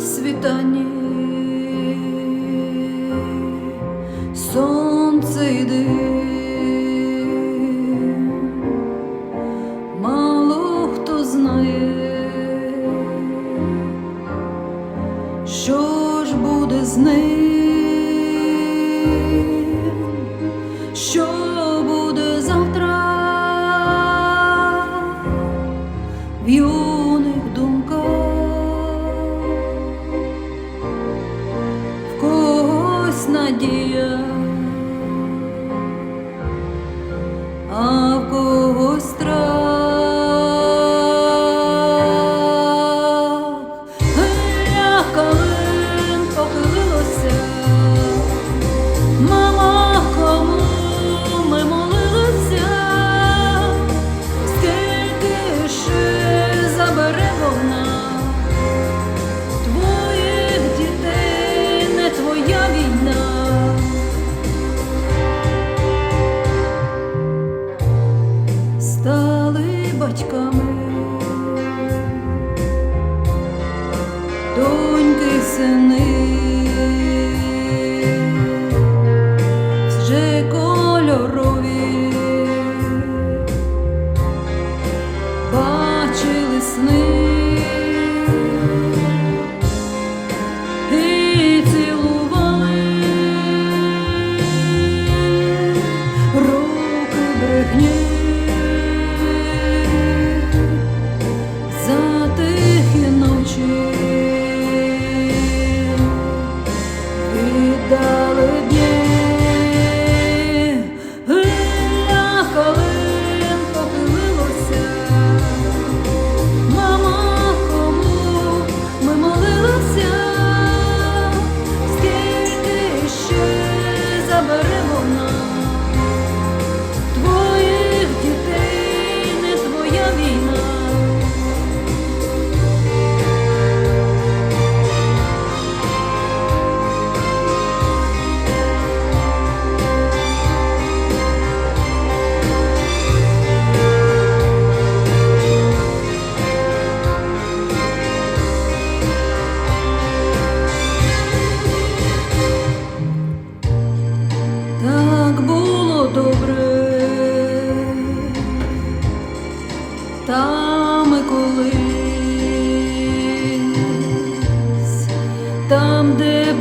світанні, сонце йде, мало хто знає, що ж буде з ним, що надія, Сини, вже кольорові, бачили сни руки брехні.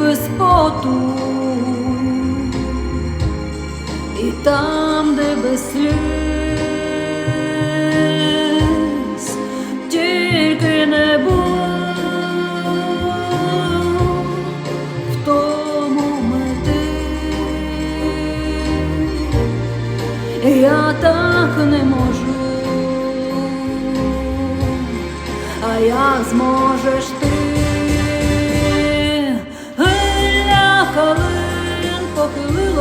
Без поту, і там, де без сліз, тільки не було в тому мети. Я так не можу, а як зможеш ти,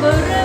머리